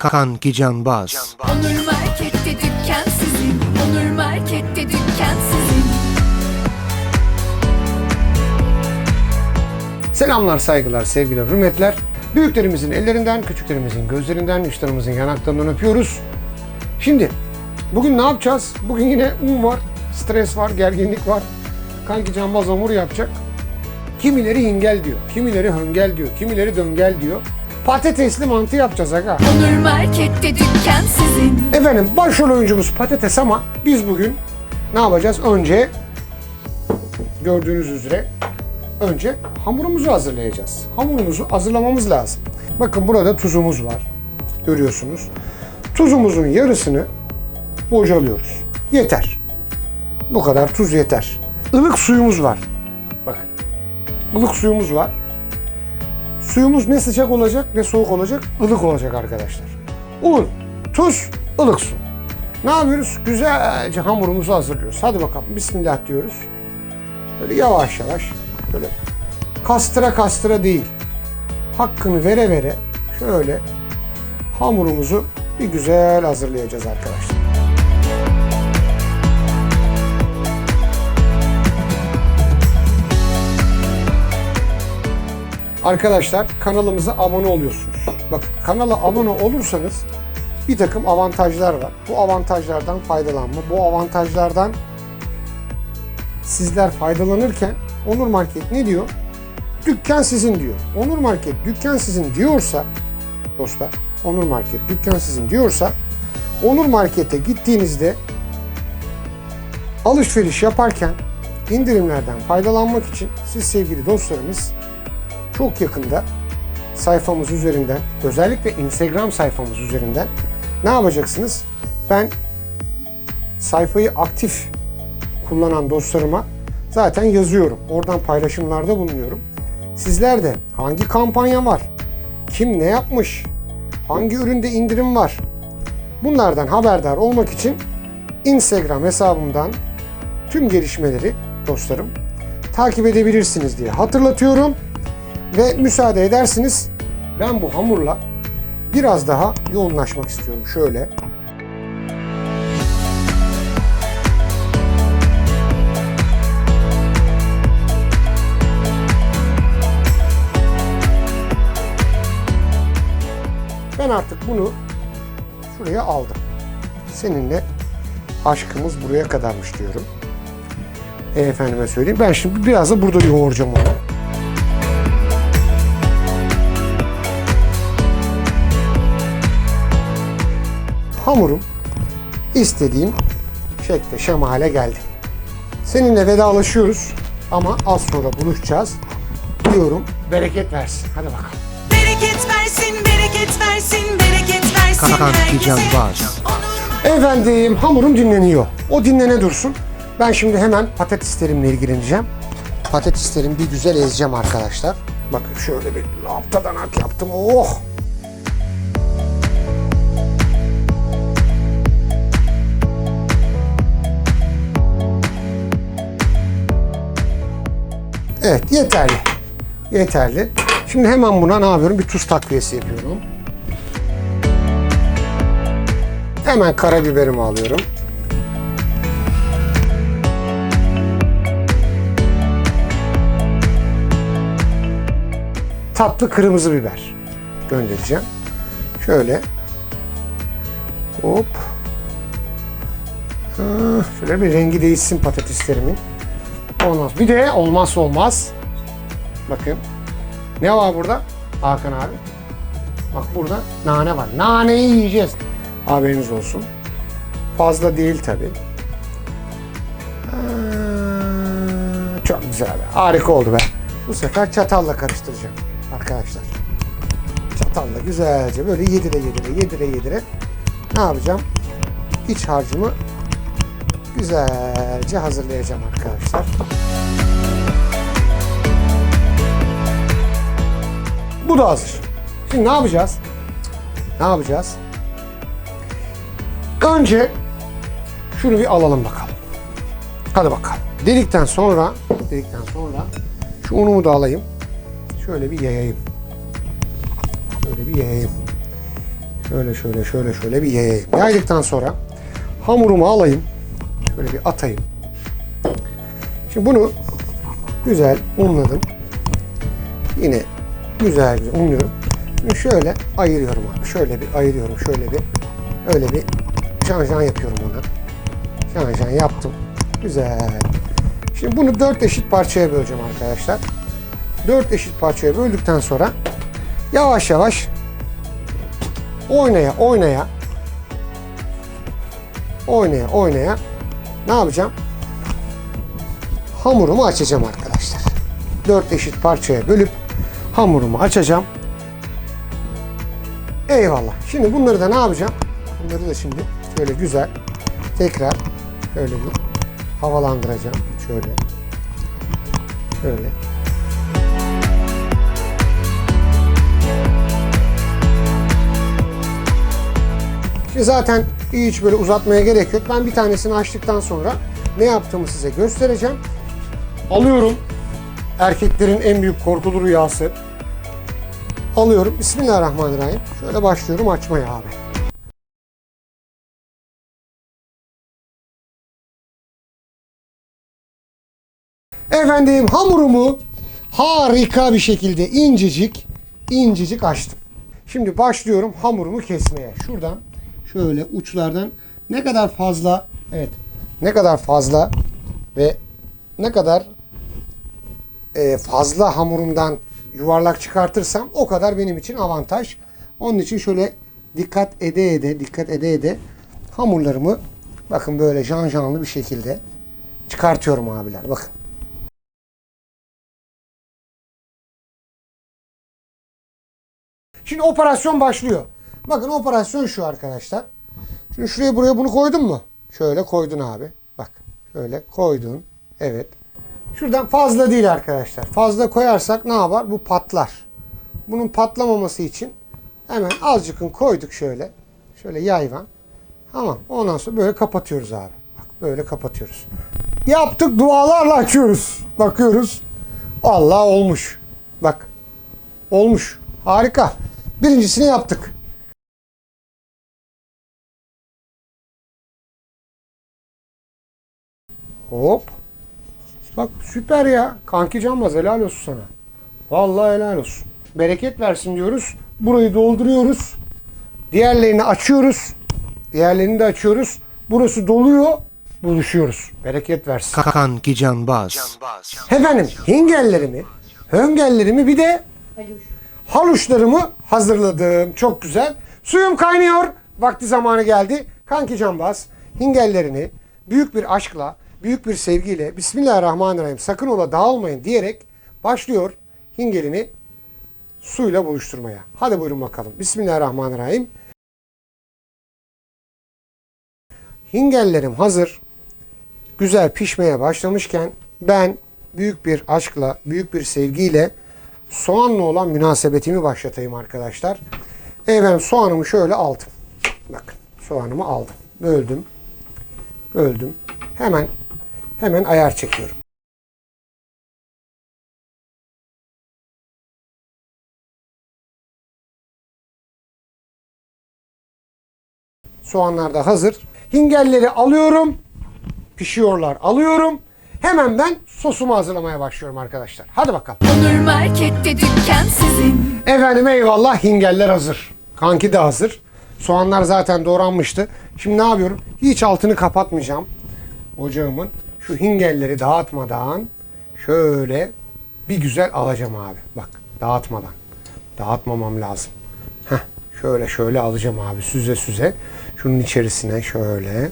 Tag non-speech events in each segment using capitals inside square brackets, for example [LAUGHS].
Kanki Canbaz. Onur Market'te dükkan sizin. Onur Market'te dükkan sizin. Selamlar, saygılar, sevgiler, hürmetler. Büyüklerimizin ellerinden, küçüklerimizin gözlerinden, üstlerimizin yanaklarından öpüyoruz. Şimdi bugün ne yapacağız? Bugün yine un var, stres var, gerginlik var. Kanki cambaz hamur yapacak. Kimileri hingel diyor, kimileri höngel diyor, kimileri döngel diyor. Patatesli mantı yapacağız aga. Onur Market'te dükkan sizin. Efendim başrol oyuncumuz patates ama biz bugün ne yapacağız? Önce gördüğünüz üzere önce hamurumuzu hazırlayacağız. Hamurumuzu hazırlamamız lazım. Bakın burada tuzumuz var. Görüyorsunuz. Tuzumuzun yarısını bocalıyoruz. Yeter. Bu kadar tuz yeter. Ilık suyumuz var. Bakın. Ilık suyumuz var. Suyumuz ne sıcak olacak ne soğuk olacak, ılık olacak arkadaşlar. Un, tuz, ılık su. Ne yapıyoruz? Güzelce hamurumuzu hazırlıyoruz. Hadi bakalım Bismillah diyoruz. Böyle yavaş yavaş, böyle kastıra kastıra değil, hakkını vere vere şöyle hamurumuzu bir güzel hazırlayacağız arkadaşlar. Arkadaşlar kanalımıza abone oluyorsunuz. Bakın kanala abone olursanız bir takım avantajlar var. Bu avantajlardan faydalanma, bu avantajlardan sizler faydalanırken Onur Market ne diyor? Dükkan sizin diyor. Onur Market dükkan sizin diyorsa dostlar, Onur Market dükkan sizin diyorsa Onur Market'e gittiğinizde alışveriş yaparken indirimlerden faydalanmak için siz sevgili dostlarımız çok yakında sayfamız üzerinden, özellikle Instagram sayfamız üzerinden ne yapacaksınız? Ben sayfayı aktif kullanan dostlarıma zaten yazıyorum. Oradan paylaşımlarda bulunuyorum. Sizler de hangi kampanya var? Kim ne yapmış? Hangi üründe indirim var? Bunlardan haberdar olmak için Instagram hesabımdan tüm gelişmeleri dostlarım takip edebilirsiniz diye hatırlatıyorum. Ve müsaade edersiniz ben bu hamurla biraz daha yoğunlaşmak istiyorum. Şöyle. Ben artık bunu şuraya aldım. Seninle aşkımız buraya kadarmış diyorum. E, efendime söyleyeyim. Ben şimdi biraz da burada yoğuracağım onu. Hamurum istediğim şekle şemale geldi. Seninle vedalaşıyoruz ama az sonra buluşacağız. Diyorum bereket versin. Hadi bakalım. Bereket versin, bereket versin, bereket versin. Canbaz. Onur Efendim hamurum dinleniyor. O dinlene dursun. Ben şimdi hemen patateslerimle ilgileneceğim. Patateslerimi bir güzel ezeceğim arkadaşlar. Bakın şöyle bir haftadan ak yaptım. Oh! Evet yeterli. Yeterli. Şimdi hemen buna ne yapıyorum? Bir tuz takviyesi yapıyorum. Hemen karabiberimi alıyorum. Tatlı kırmızı biber göndereceğim. Şöyle. Hop. Ah, Şöyle bir rengi değişsin patateslerimin. Olmaz. Bir de olmazsa olmaz. Bakın. Ne var burada? Hakan abi. Bak burada nane var. Naneyi yiyeceğiz. Haberiniz olsun. Fazla değil tabi. Çok güzel be. Harika oldu be. Bu sefer çatalla karıştıracağım arkadaşlar. Çatalla güzelce böyle yedire yedire yedire yedire ne yapacağım? İç harcımı güzelce hazırlayacağım arkadaşlar. Bu da hazır. Şimdi ne yapacağız? Ne yapacağız? Önce şunu bir alalım bakalım. Hadi bakalım. Dedikten sonra, dedikten sonra şu unumu da alayım. Şöyle bir yayayım. Şöyle bir yayayım. Şöyle şöyle şöyle şöyle bir yayayım. Yaydıktan sonra hamurumu alayım. Şöyle bir atayım. Şimdi bunu güzel unladım. Yine güzel güzel unluyorum. Şimdi şöyle ayırıyorum abi. Şöyle bir ayırıyorum. Şöyle bir öyle bir şan şan yapıyorum ona. Şan şan yaptım. Güzel. Şimdi bunu dört eşit parçaya böleceğim arkadaşlar. Dört eşit parçaya böldükten sonra yavaş yavaş oynaya oynaya oynaya oynaya ne yapacağım? Hamurumu açacağım arkadaşlar. Dört eşit parçaya bölüp hamurumu açacağım. Eyvallah. Şimdi bunları da ne yapacağım? Bunları da şimdi şöyle güzel tekrar şöyle bir havalandıracağım. Şöyle. Şöyle. Şimdi zaten hiç böyle uzatmaya gerek yok. Ben bir tanesini açtıktan sonra ne yaptığımı size göstereceğim. Alıyorum. Erkeklerin en büyük korkulu rüyası. Alıyorum. Bismillahirrahmanirrahim. Şöyle başlıyorum açmaya abi. Efendim hamurumu harika bir şekilde incecik incecik açtım. Şimdi başlıyorum hamurumu kesmeye. Şuradan şöyle uçlardan ne kadar fazla evet ne kadar fazla ve ne kadar e, fazla hamurumdan yuvarlak çıkartırsam o kadar benim için avantaj. Onun için şöyle dikkat ede ede dikkat ede ede hamurlarımı bakın böyle janjanlı bir şekilde çıkartıyorum abiler. Bakın. Şimdi operasyon başlıyor. Bakın operasyon şu arkadaşlar. Şimdi şuraya buraya bunu koydun mu? Şöyle koydun abi. Bak şöyle koydun. Evet. Şuradan fazla değil arkadaşlar. Fazla koyarsak ne yapar? Bu patlar. Bunun patlamaması için hemen azıcıkın koyduk şöyle. Şöyle yayvan. Tamam. Ondan sonra böyle kapatıyoruz abi. Bak böyle kapatıyoruz. Yaptık dualarla açıyoruz. Bakıyoruz. Allah olmuş. Bak. Olmuş. Harika. Birincisini yaptık. Hop. Bak süper ya. Kanki Canbaz helal olsun sana. Vallahi helal olsun. Bereket versin diyoruz. Burayı dolduruyoruz. Diğerlerini açıyoruz. Diğerlerini de açıyoruz. Burası doluyor. Buluşuyoruz. Bereket versin. Kanki Canbaz. Efendim hingellerimi, höngellerimi bir de haluşlarımı hazırladım. Çok güzel. Suyum kaynıyor. Vakti zamanı geldi. Kanki Canbaz hingellerini büyük bir aşkla, büyük bir sevgiyle Bismillahirrahmanirrahim sakın ola dağılmayın diyerek başlıyor hingelini suyla buluşturmaya. Hadi buyurun bakalım. Bismillahirrahmanirrahim. Hingellerim hazır güzel pişmeye başlamışken ben büyük bir aşkla, büyük bir sevgiyle soğanla olan münasebetimi başlatayım arkadaşlar. Efendim soğanımı şöyle aldım. Bakın soğanımı aldım. Böldüm. Böldüm. Hemen hemen ayar çekiyorum. Soğanlar da hazır. Hingelleri alıyorum pişiyorlar. Alıyorum. Hemen ben sosumu hazırlamaya başlıyorum arkadaşlar. Hadi bakalım. Onur Market'te dükkan sizin. Efendim eyvallah hingeller hazır. Kanki de hazır. Soğanlar zaten doğranmıştı. Şimdi ne yapıyorum? Hiç altını kapatmayacağım. Ocağımın şu hingelleri dağıtmadan şöyle bir güzel alacağım abi. Bak dağıtmadan. Dağıtmamam lazım. Heh, şöyle şöyle alacağım abi süze süze. Şunun içerisine şöyle.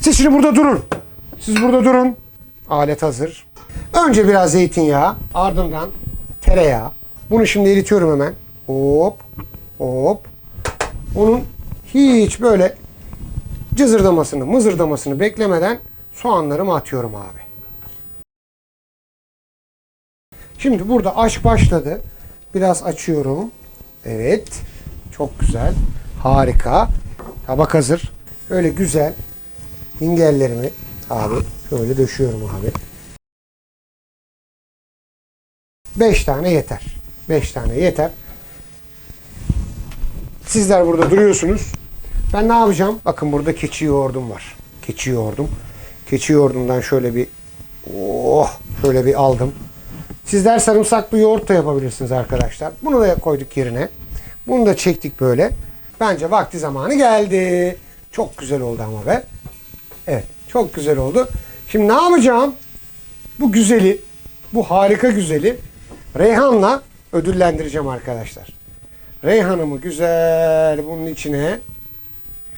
Siz şimdi burada durun. Siz burada durun. Alet hazır. Önce biraz zeytinyağı, ardından tereyağı. Bunu şimdi eritiyorum hemen. Hop, hop. Onun hiç böyle cızırdamasını, mızırdamasını beklemeden soğanlarımı atıyorum abi. Şimdi burada aşk başladı. Biraz açıyorum. Evet. Çok güzel. Harika. Tabak hazır. Öyle güzel hingellerimi abi şöyle döşüyorum abi. 5 tane yeter. 5 tane yeter. Sizler burada duruyorsunuz. Ben ne yapacağım? Bakın burada keçi yoğurdum var. Keçi yoğurdum. Keçi yoğurdumdan şöyle bir oh şöyle bir aldım. Sizler sarımsaklı yoğurt da yapabilirsiniz arkadaşlar. Bunu da koyduk yerine. Bunu da çektik böyle. Bence vakti zamanı geldi. Çok güzel oldu ama be. Evet çok güzel oldu. Şimdi ne yapacağım? Bu güzeli, bu harika güzeli Reyhan'la ödüllendireceğim arkadaşlar. Reyhan'ımı güzel bunun içine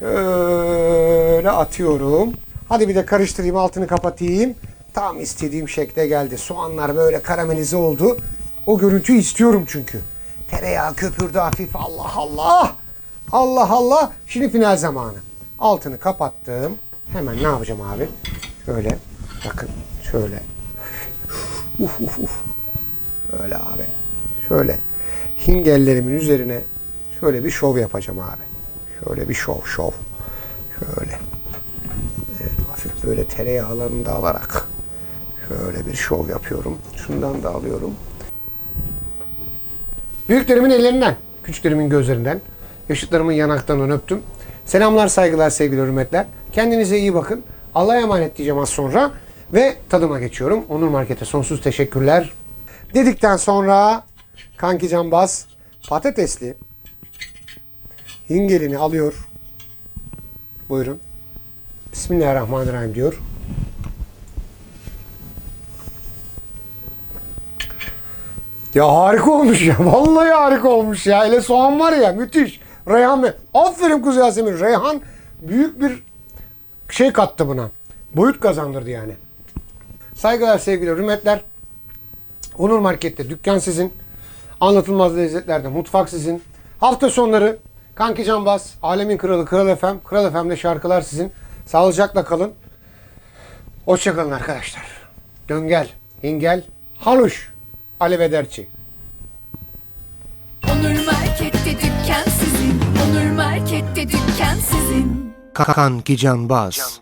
şöyle atıyorum. Hadi bir de karıştırayım altını kapatayım. Tam istediğim şekle geldi. Soğanlar böyle karamelize oldu. O görüntüyü istiyorum çünkü. Tereyağı köpürdü hafif. Allah Allah. Allah Allah. Şimdi final zamanı. Altını kapattım. Hemen ne yapacağım abi? Şöyle. Bakın. Şöyle. Uf uf uf. Öyle abi. Şöyle hingellerimin üzerine şöyle bir şov yapacağım abi. Şöyle bir şov şov. Şöyle. Evet, hafif böyle tereyağlarını da alarak şöyle bir şov yapıyorum. Şundan da alıyorum. Büyüklerimin ellerinden, küçüklerimin gözlerinden, yaşıtlarımın yanaklarından öptüm. Selamlar, saygılar, sevgili hürmetler. Kendinize iyi bakın. Allah'a emanet diyeceğim az sonra. Ve tadıma geçiyorum. Onur Market'e sonsuz teşekkürler. Dedikten sonra Kanki Cambaz patatesli hingelini alıyor. Buyurun. Bismillahirrahmanirrahim diyor. Ya harika olmuş ya. [LAUGHS] Vallahi harika olmuş ya. Hele soğan var ya müthiş. Reyhan ve aferin Kuzey Yasemin. Reyhan büyük bir şey kattı buna. Boyut kazandırdı yani. Saygılar sevgili hürmetler. Onur Market'te dükkan sizin. Anlatılmaz lezzetlerde mutfak sizin. Hafta sonları Kanki Canbaz, Alemin Kralı Kral FM, Kral FM'de şarkılar sizin. Sağlıcakla kalın. Hoşçakalın arkadaşlar. Döngel, Hingel, Haluş, Alevederçi. Onur Market'te dükkan sizin Onur Market'te dükkan sizin Kanki Canbaz.